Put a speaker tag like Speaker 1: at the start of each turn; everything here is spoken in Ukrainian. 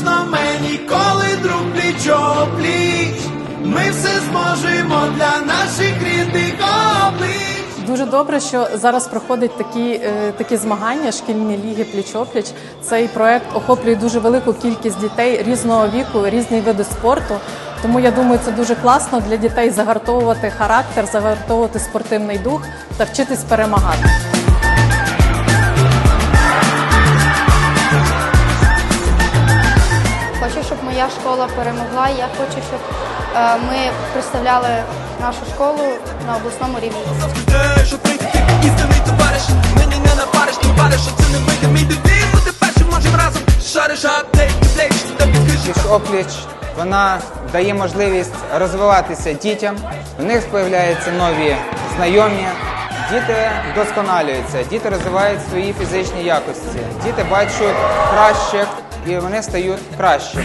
Speaker 1: можна мені, коли друг пліч пліч. Ми все зможемо для наших рідних облич.
Speaker 2: Дуже добре, що зараз проходять такі, е, такі змагання, шкільні ліги пліч-опліч. Цей проект охоплює дуже велику кількість дітей різного віку, різні види спорту. Тому я думаю, це дуже класно для дітей загартовувати характер, загартовувати спортивний дух та вчитись перемагати.
Speaker 3: Моя школа перемогла. Я хочу, щоб е, ми представляли нашу школу на обласному рівні.
Speaker 4: Опліч вона дає можливість розвиватися дітям. У них з'являються нові знайомі. Діти вдосконалюються, діти розвивають свої фізичні якості. Діти бачать кращих і вони стають кращими.